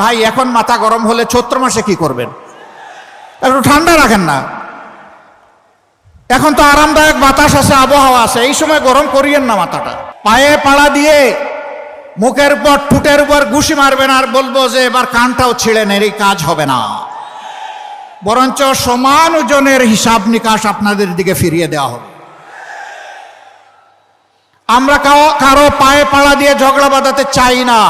ভাই, এখন মাথা গরম হলে চৈত্র মাসে কি করবেন? একটু ঠান্ডা রাখেন না। এখন তো আরামদায়ক বাতাস আছে, আবহাওয়া আছে, এই সময় গরম করিয়েন না মাথাটা। পায়ে পাড়া দিয়ে মুখের উপর, ঠুটের উপর ঘুষি মারবেন আর বলব যে এবার কানটাও ছিঁড়ে নেন, এই কাজ হবে না। বরঞ্চ সমান ওজনের হিসাব নিকাশ আপনাদের দিকে ফিরিয়ে দেওয়া হবে। আমরা কারও পায়ে পাড়া দিয়ে ঝগড়া বাঁধাতে চাই না।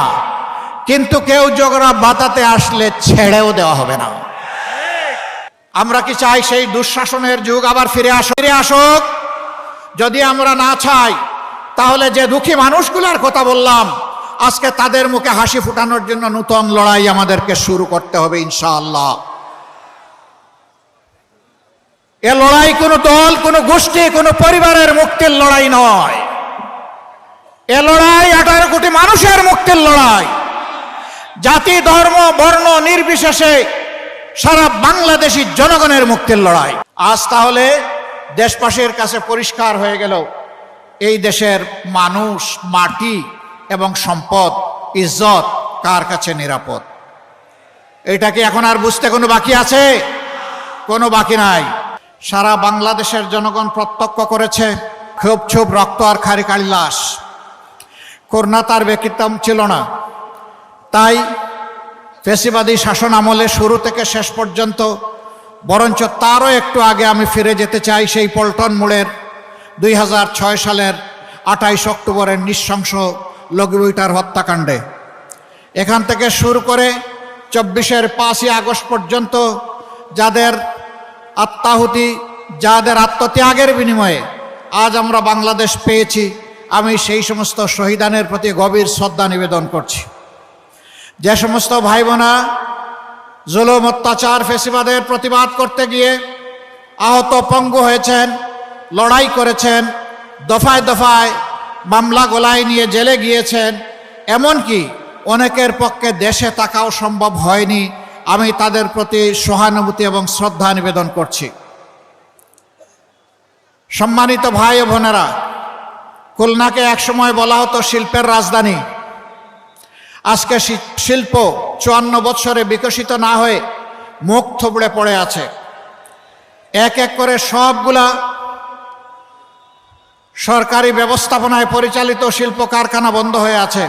কিন্তু কেউ ঝগড়া বাতাতে আসলে ছেড়েও দেওয়া হবে না। আমরা কি চাই সেই দুঃশাসনের যুগ আবার ফিরে আস ফিরে আসুক। যদি আমরা না চাই, তাহলে যে দুঃখী মানুষগুলোর কথা বললাম, আজকে তাদের মুখে হাসি ফুটানোর জন্য নূতন লড়াই আমাদেরকে শুরু করতে হবে ইনশাআল্লাহ। এ লড়াই কোনো দল, কোনো গোষ্ঠী, কোনো পরিবারের মুক্তির লড়াই নয়। এ লড়াই আঠারো কোটি মানুষের মুক্তির লড়াই। জাতি, ধর্ম, বর্ণ নির্বিশেষে সারা বাংলাদেশি জনগণের মুক্তির লড়াই। আজ তাহলে দেশবাসীর কাছে পরিষ্কার হয়ে গেল, এই দেশের মানুষ, মাটি এবং সম্পদ, ইজ্জত কার কাছে নিরাপদ? এটা কি এখন আর বুঝতে কোনো বাকি আছে? কোনো বাকি নাই। সারা বাংলাদেশের জনগণ প্রত্যক্ষ করেছে, খুব ছুপ রক্ত আর খারি লাশ। করোনা তার ব্যক্তিত্বম ছিল না। তাই ফেসিবাদী শাসন আমলে শুরু থেকে শেষ পর্যন্ত, বরঞ্চ তারও একটু আগে আমি ফিরে যেতে চাই সেই পল্টন মোড়ের দুই হাজার ছয় সালের আঠাইশ অক্টোবরের নৃশংস লঘুইটার হত্যাকাণ্ডে। এখান থেকে শুরু করে চব্বিশের পাঁচই আগস্ট পর্যন্ত যাদের আত্মাহুতি, যাদের আত্মত্যাগের বিনিময়ে আজ আমরা বাংলাদেশ পেয়েছি, আমি সেই সমস্ত শহীদানের প্রতি গভীর শ্রদ্ধা নিবেদন করছি। যে সমস্ত ভাই বোনা জুলুম, অত্যাচার, ফেসিবাদের প্রতিবাদ করতে গিয়ে আহত পঙ্গু হয়েছেন, লড়াই করেছেন, দফায় দফায় মামলা গোলায় নিয়ে জেলে গিয়েছেন, এমনকি অনেকের পক্ষে দেশে থাকাও সম্ভব হয়নি, আমি তাদের প্রতি সহানুভূতি এবং শ্রদ্ধা নিবেদন করছি। সম্মানিত ভাই ও বোনেরা, খুলনাকে একসময় বলা হতো শিল্পের রাজধানী। আজকে শিল্প চুয়ান্ন বৎসরে বিকশিত না হয়ে মুখ থুবড়ে পড়ে আছে। এক এক করে সবগুলা সরকারি ব্যবস্থাপনায় পরিচালিত শিল্প কারখানা বন্ধ হয়ে আছে।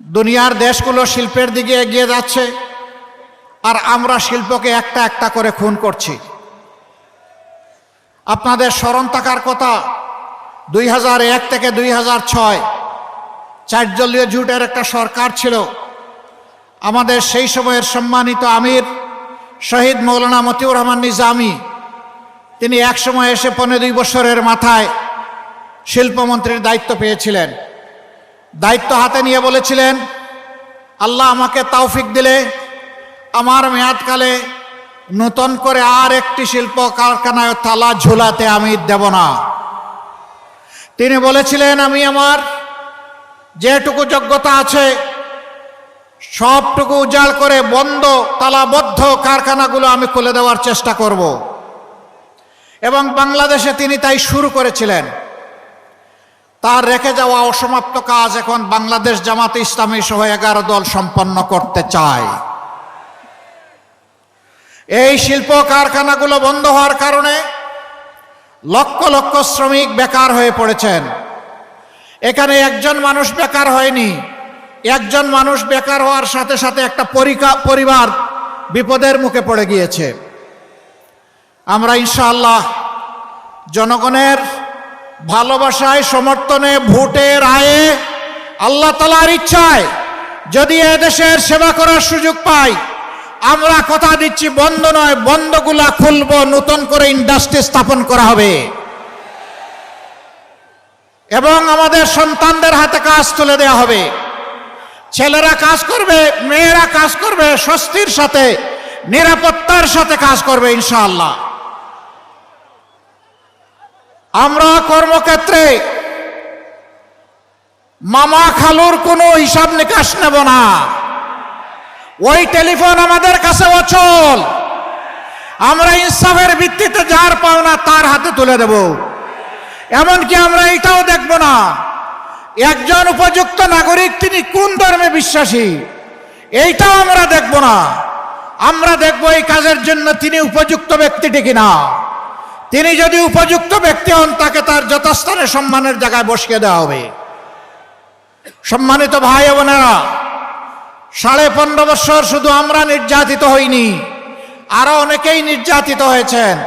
দুনিয়ার দেশগুলো শিল্পের দিকে এগিয়ে যাচ্ছে আর আমরা শিল্পকে একটা একটা করে খুন করছি। আপনাদের স্মরণ থাকার কথা দুই থেকে দুই চারদলীয় জুটের একটা সরকার ছিল। আমাদের সেই সময়ের সম্মানিত আমির শহীদ মৌলানা মতিউর রহমান নিজামি, তিনি এক সময় এসে পনেরো দুই বছরের মাথায় শিল্পমন্ত্রীর দায়িত্ব পেয়েছিলেন। দায়িত্ব হাতে নিয়ে বলেছিলেন, আল্লাহ আমাকে তাওফিক দিলে, আমার মেয়াদকালে নতুন করে আর একটি শিল্প কারখানায় তালা ঝুলাতে আমি দেব না। তিনি বলেছিলেন, আমি আমার যেটুকু যোগ্যতা আছে, সবটুকু উজাড় করে বন্ধ তালাবদ্ধ কারখানাগুলো আমি খুলে দেওয়ার চেষ্টা করব। এবং বাংলাদেশে তিনি তাই শুরু করেছিলেন। তার রেখে যাওয়া অসমাপ্ত কাজ এখন বাংলাদেশ জামাতে ইসলামী সহ এগারো দল সম্পন্ন করতে চায়। এই শিল্প কারখানাগুলো বন্ধ হওয়ার কারণে লক্ষ লক্ষ শ্রমিক বেকার হয়ে পড়েছেন। এখানে একজন মানুষ বেকার হয়নি। একজন মানুষ বেকার হওয়ার সাথে সাথে একটা পরিবার বিপদের মুখে পড়ে গিয়েছে। আমরা ইনশাআল্লাহ জনগণের ভালোবাসায়, সমর্থনে, ভোটে, রায়ে, আল্লাহ তালার ইচ্ছায় যদি এদেশের সেবা করার সুযোগ পাই, আমরা কথা দিচ্ছি, বন্ধ নয়, বন্ধগুলা খুলব, নতুন করে ইন্ডাস্ট্রি স্থাপন করা হবে। এবং আমাদের সন্তানদের হাতে কাজ তুলে দেওয়া হবে। ছেলেরা কাজ করবে, মেয়েরা কাজ করবে, স্বস্তির সাথে, নিরাপত্তার সাথে কাজ করবে, ইনশাআল্লাহ। আমরা কর্মক্ষেত্রে মামা খালুর কোনো হিসাব নিকাশ নেব না। ওই টেলিফোন আমাদের কাছে অচল। আমরা ইনসাফের ভিত্তিতে যার পাওনা তার হাতে তুলে দেব। এমনকি আমরা এটাও দেখব না। একজন উপযুক্ত নাগরিক তিনি কোন ধর্মে বিশ্বাসী? এইটাও আমরা দেখব না। আমরা দেখব এই কাজের জন্য তিনি উপযুক্ত ব্যক্তিটি কিনা। তিনি যদি উপযুক্ত ব্যক্তি হন, তাকে তার যথাস্থানে সম্মানের জায়গায় বসিয়ে দেওয়া হবে। সম্মানিত ভাই বোনেরা, সাড়ে পনেরো বছর শুধু আমরা নির্যাতিত হইনি, আরও অনেকেই নির্যাতিত হয়েছেন।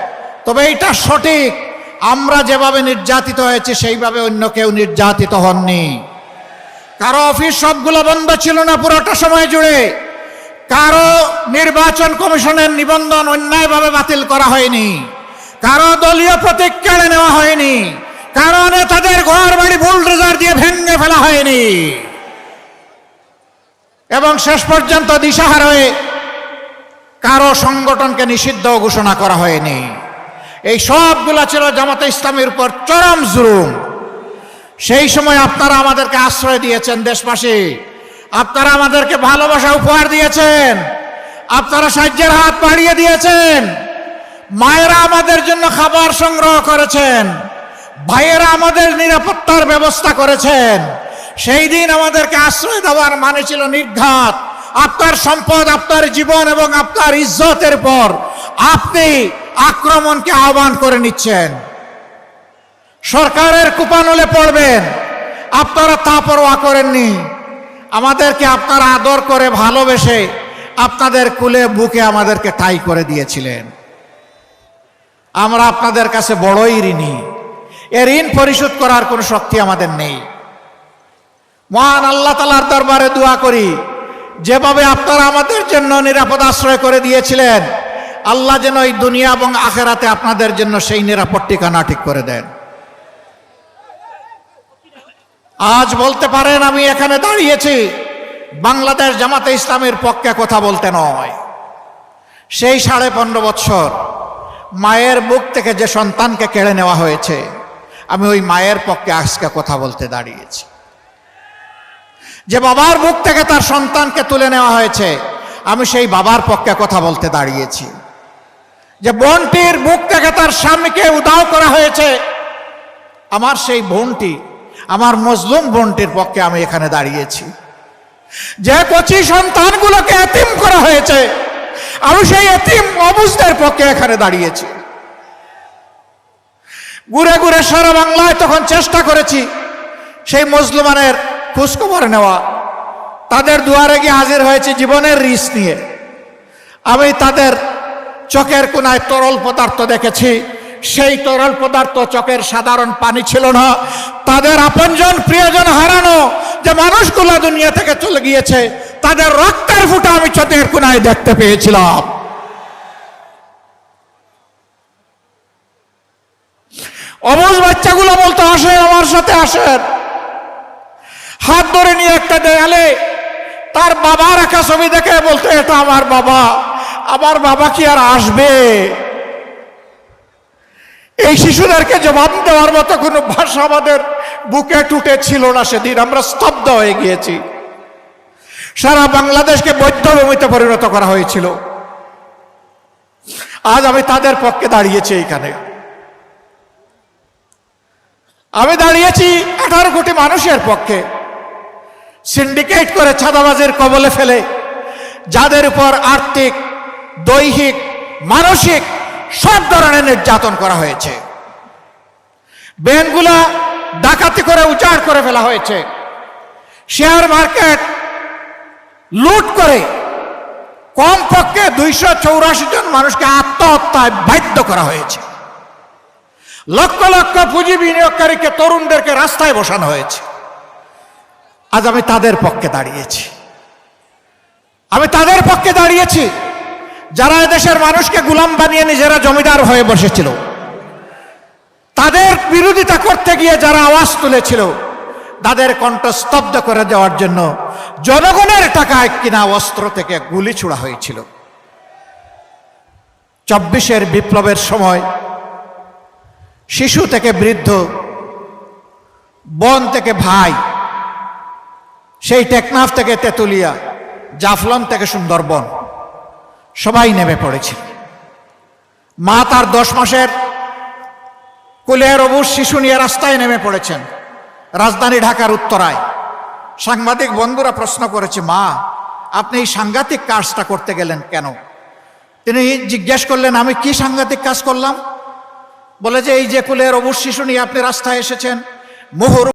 তবে এইটা সঠিক। আমরা যেভাবে নির্যাতিত হয়েছি, সেইভাবে অন্য কেউ নির্যাতিত হননি। কারও অফিস সবগুলো বন্ধ ছিল না পুরোটা সময় জুড়ে। কারও নির্বাচন কমিশনের নিবন্ধন অন্যায়ভাবে বাতিল করা হয়নি। কারও দলীয় প্রতীক কেড়ে নেওয়া হয়নি। কারও নেতাদের ঘর বাড়ি বুলডোজার দিয়ে ভেঙে ফেলা হয়নি। এবং শেষ পর্যন্ত দিশাহার হয়ে কারও সংগঠনকে নিষিদ্ধ ঘোষণা করা হয়নি। এই সবগুলা ছিল জামাতে ইসলামের উপর চরম জুলুম। সেই সময় আপনারা আমাদেরকে আশ্রয় দিয়েছেন দেশবাসী। আপনারা আমাদেরকে ভালোবাসা উপহার দিয়েছেন। আপনারা সাহায্যের হাত বাড়িয়ে দিয়েছেন। মায়েরা আমাদের জন্য খাবার সংগ্রহ করেছেন। ভাইয়েরা আমাদের নিরাপত্তার ব্যবস্থা করেছেন। সেই দিন আমাদেরকে আশ্রয় দেওয়ার মানে ছিল নির্ঘাত। আপনার সম্পদ, আপনার জীবন এবং আপনার ইজ্জতের পর আপনি আক্রমণকে আহ্বান করে নিচ্ছেন। সরকারের কুপানলে পড়বেন। আপনারা তা পরোয়া করেননি। আমাদেরকে আপনারা আদর করে ভালোবেসে আপনাদের কুলে, বুকে আমাদেরকে ঠাই করে দিয়েছিলেন। আমরা আপনাদের কাছে বড়ই ঋণী। এ ঋণ পরিশোধ করার কোনো শক্তি আমাদের নেই। মহান আল্লাহ তালার দরবারে দোয়া করি, যেভাবে আপনারা আমাদের জন্য নিরাপদ আশ্রয় করে দিয়েছিলেন আল্লাহ যেন এই দুনিয়া এবং আখেরাতে আপনাদের জন্য সেই নিরাপদ ঠিকানা ঠিক করে দেন। আজ বলতে পারেন, আমি এখানে দাঁড়িয়েছি। বাংলাদেশ জামাতে ইসলামের পক্ষে কথা বলতে নয়। সেই সাড়ে পনেরো বৎসর মায়ের বুক থেকে যে সন্তানকে কেড়ে নেওয়া হয়েছে, আমি ওই মায়ের পক্ষে আজকে কথা বলতে দাঁড়িয়েছি। যে বাবার বুক থেকে তার সন্তানকে তুলে নেওয়া হয়েছে, আমি সেই বাবার পক্ষে কথা বলতে দাঁড়িয়েছি। যে বোনটির বুক থেকে তার স্বামীকে উদাও করা হয়েছে, আমার সেই বোনটি, আমার মজলুম বোনটির পক্ষে আমি এখানে দাঁড়িয়েছি। যে কচি সন্তানগুলোকে এতিম করা হয়েছে, আমি সেই এতিম অবুজদের পক্ষে এখানে দাঁড়িয়েছি। ঘুরে ঘুরে সারা বাংলায় তখন চেষ্টা করেছি সেই মজলুমানের খোঁজখবর নেওয়া। তাদের দুয়ারে গিয়ে হাজির হয়েছে জীবনের রিস নিয়ে। আমি তাদের চোখের কোনায় তরল পদার্থ দেখেছি। সেই তরল পদার্থ চোখের সাধারণ পানি ছিল না। তাদের আপনজন, প্রিয়জন হারানো যে মানুষগুলো দুনিয়া থেকে চলে গিয়েছে, তাদের রক্তের ফুটা আমি চোখের কোনায় দেখতে পেয়েছিলাম। অবুজ বাচ্চাগুলো বলতে আসেন আমার সাথে আসেন। হাত ধরে নিয়ে একটা দেয়ালে তার বাবা রাখা ছবি দেখে বলতে, এটা আমার বাবা। আমার বাবা কি আর আসবে? এই শিশুদেরকে জবাব দেওয়ার মতো কোনো ভাষা আমাদের বুকে টুটে ছিল না সেদিন। আমরা স্তব্ধ হয়ে গিয়েছি। সারা বাংলাদেশকে বৈধভূমিতে পরিণত করা হয়েছিল। আজ আমি তাদের পক্ষে দাঁড়িয়েছি এইখানে। আমি দাঁড়িয়েছি আঠারো কোটি মানুষের পক্ষে। সিন্ডিকেট করে ছাদাবাজের কবলে ফেলে যাদের উপর আর্থিক দৈহিক, মানসিক সব ধরনের নির্যাতন করা হয়েছে। ব্যাংকগুলা ডাকাতি করে উচাড় করে ফেলা হয়েছে। শেয়ার মার্কেট লুট করে কমপক্ষে দুইশো চৌরাশি জন মানুষকে আত্মহত্যায় বাধ্য করা হয়েছে। লক্ষ লক্ষ পুঁজি বিনিয়োগকারীকে তরুণদেরকে রাস্তায় বসানো হয়েছে। আজ আমি তাদের পক্ষে দাঁড়িয়েছি। আমি তাদের পক্ষে দাঁড়িয়েছি। যারা দেশের মানুষকে গুলাম বানিয়ে নিজেরা জমিদার হয়ে বসেছিল, তাদের বিরোধিতা করতে গিয়ে যারা আওয়াজ তুলেছিল, তাদের কণ্ঠ স্তব্ধ করে দেওয়ার জন্য জনগণের টাকায় কিনা অস্ত্র থেকে গুলি ছোড়া হয়েছিল। চব্বিশের বিপ্লবের সময় শিশু থেকে বৃদ্ধ, বোন থেকে ভাই, সেই টেকনাফ থেকে তেতুলিয়া, জাফলন থেকে সুন্দরবন সবাই নেমে পড়েছিল মা তার দশ মাসের কুলের অবুজ শিশু নিয়ে রাস্তায় নেমে পড়েছেন। রাজধানী ঢাকার উত্তরায়। সাংবাদিক বন্ধুরা প্রশ্ন করেছে, মা, আপনি এই সাংঘাতিক কাজটা করতে গেলেন কেন? তিনি জিজ্ঞেস করলেন, আমি কি সাংঘাতিক কাজ করলাম? বলে যে, এই যে কুলের অবুজ শিশু নিয়ে আপনি রাস্তায় এসেছেন, মোহর